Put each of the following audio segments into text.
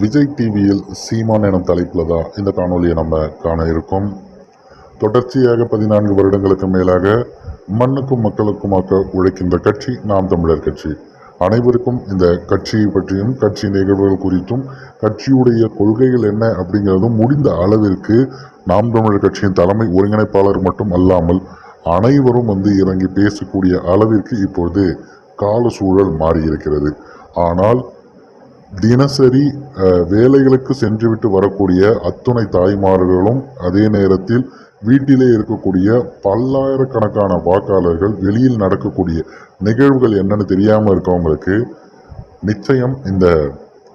விஜய் டிவியில் சீமான் எனும் தலைப்பில் தான் இந்த காணொலியை நம்ம காண இருக்கோம். தொடர்ச்சியாக பதினான்கு வருடங்களுக்கு மேலாக மண்ணுக்கும் மக்களுக்குமாக உழைக்கின்ற கட்சி நாம் தமிழர் கட்சி. அனைவருக்கும் இந்த கட்சியை பற்றியும் கட்சி நிகழ்வுகள் குறித்தும் கட்சியுடைய கொள்கைகள் என்ன அப்படிங்கிறதும் முடிந்த அளவிற்கு நாம் தமிழர் கட்சியின் தலைமை ஒருங்கிணைப்பாளர் மட்டும் அல்லாமல் அனைவரும் வந்து இறங்கி பேசக்கூடிய அளவிற்கு இப்பொழுது கால சூழல் மாறியிருக்கிறது. ஆனால் தினசரி வேலைகளுக்கு சென்றுவிட்டு வரக்கூடிய அத்துணை தாய்மார்களும் அதே நேரத்தில் வீட்டிலே இருக்கக்கூடிய பல்லாயிரக்கணக்கான வாக்காளர்கள் வெளியில் நடக்கக்கூடிய நிகழ்வுகள் என்னன்னு தெரியாமல் இருக்கவங்களுக்கு நிச்சயம் இந்த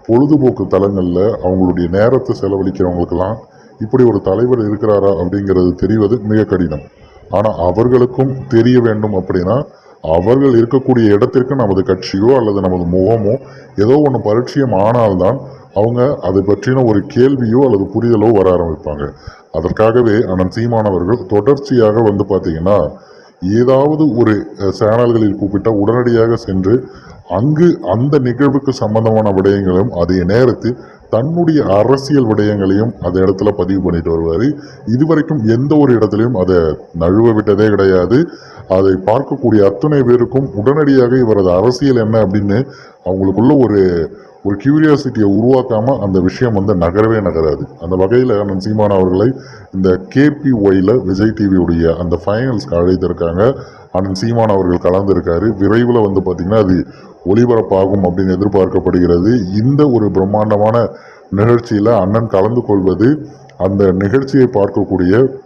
பொழுதுபோக்கு தலங்களில் அவங்களுடைய நேரத்தை செலவழிக்கிறவங்களுக்கெல்லாம் இப்படி ஒரு தலைவர் இருக்கிறாரா அப்படிங்கிறது தெரிவது மிக கடினம். ஆனால் அவர்களுக்கும் தெரிய வேண்டும் அப்படின்னா அவர்கள் இருக்கக்கூடிய இடத்திற்கு நமது கட்சியோ அல்லது நமது முகமோ ஏதோ ஒன்று பரிச்சயம் ஆனால்தான் அவங்க அதை பற்றின ஒரு கேள்வியோ அல்லது புரிதலோ வர ஆரம்பிப்பாங்க. அதற்காகவே அண்ணன் சீமானவர்கள் தொடர்ச்சியாக வந்து பார்த்தீங்கன்னா ஏதாவது ஒரு சேனல்களில் கூப்பிட்டால் உடனடியாக சென்று அங்கு அந்த நிகழ்வுக்கு சம்பந்தமான விடயங்களும் அதே நேரத்தில் தன்னுடைய அரசியல் விடயங்களையும் அந்த இடத்துல பதிவு பண்ணிட்டு வருவார். இதுவரைக்கும் எந்த ஒரு இடத்துலையும் அதை நழுவ விட்டதே கிடையாது. அதை பார்க்கக்கூடிய அத்தனை பேருக்கும் உடனடியாக இவரது அரசியல் என்ன அப்படின்னு அவங்களுக்குள்ள ஒரு ஒரு கியூரியாசிட்டியை உருவாக்காமல் அந்த விஷயம் வந்து நகரவே நகராது. அந்த வகையில் அண்ணன் சீமான் அவர்களை இந்த கேபி விஜய் டிவியுடைய அந்த ஃபைனல்ஸ்க்கு அழைத்திருக்காங்க. அண்ணன் சீமான் அவர்கள் கலந்துருக்காரு. விரைவில் வந்து பார்த்திங்கன்னா அது ஒளிபரப்பாகும் அப்படின்னு எதிர்பார்க்கப்படுகிறது. இந்த ஒரு பிரம்மாண்டமான நிகழ்ச்சியில் அண்ணன் கலந்து கொள்வது அந்த நிகழ்ச்சியை பார்க்கக்கூடிய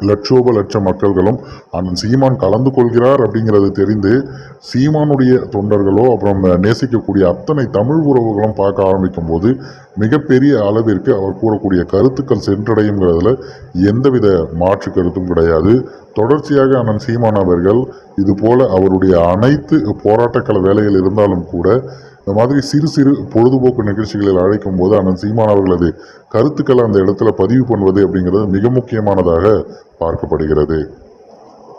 லட்சோப லட்ச மக்கள்களும் அண்ணன் சீமான் கலந்து கொள்கிறார் அப்படிங்கிறது தெரிந்து சீமானுடைய தொண்டர்களோ அப்புறம் நேசிக்கக்கூடிய அத்தனை தமிழ் உறவுகளும் பார்க்க ஆரம்பிக்கும் போது மிகப்பெரிய அளவிற்கு அவர் கூறக்கூடிய கருத்துக்கள் சென்றடையுங்கிறதுல எந்தவித மாற்று கருத்தும் கிடையாது. தொடர்ச்சியாக அண்ணன் சீமான் அவர்கள் இதுபோல அவருடைய அனைத்து போராட்டக்கள வேலைகள் இருந்தாலும் கூட இந்த மாதிரி சிறு சிறு பொழுதுபோக்கு நிகழ்ச்சிகளில் அழைக்கும் போது அண்ணன் சீமான் அவர்களது கருத்துக்களை அந்த இடத்துல பதிவு பண்ணுவது அப்படிங்கிறது மிக முக்கியமானதாக பார்க்கப்படுகிறது.